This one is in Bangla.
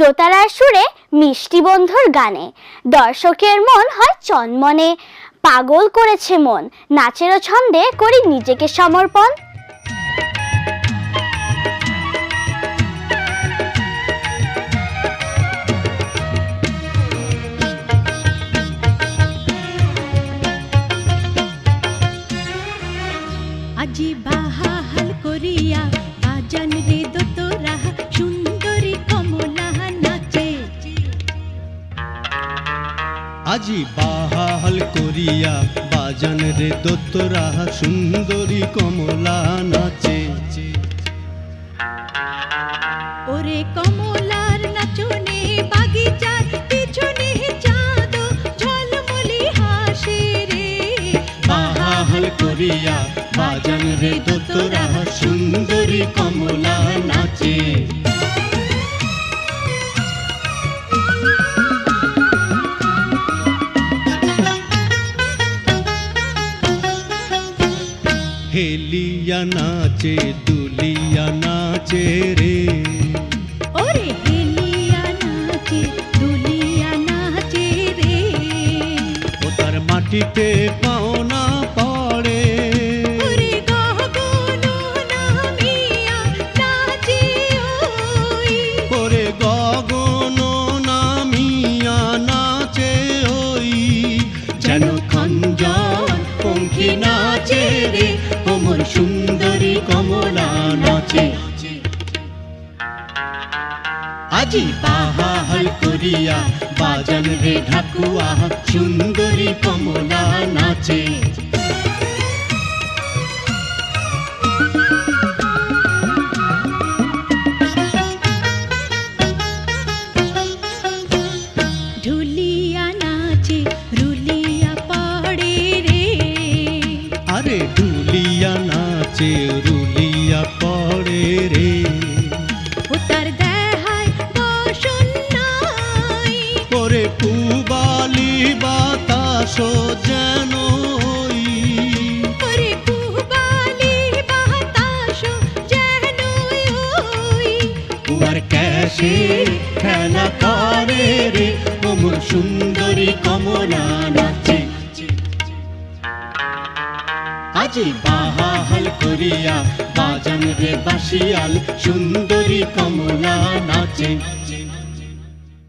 দোতারার সুরে মিষ্টি বন্ধুর গানে। দর্শকের মন হয় চনমনে। পাগল করেছে মন নাচেরও ছন্দে করি নিজেকে সমর্পণ। আজি বাহাল করিয়া বাজান রে আজি বাহাল করিয়া বাজান রে দোতরা, সুন্দরী কমলা নাচে। ওরে কমলার নাচনে বাগিচার, পিছনে চাঁদ, ঝলমলি হাসে রে। করিয়া বাজান রে দোতরা, সুন্দরী কমলা হেলিয়া নাচে দুলিয়া নাচে রে। ওরে হেলিয়া নাচে দুলিয়া নাচে রে। ও তার মাটিতে পাওনা আজি বাহাল করিয়া বাজান রে ঢাকুয়া সুন্দরী কমলা নাচে। ঢুলিয়া নাচে রুলিয়া পড়ে রে। বাতাস যেন ক্যাশে খেলা করে রে ওমর সুন্দরী কমলা নাচে। আজি বাহাল করিয়া বাজান রে বাসিয়াল সুন্দরী কমলা নাচে।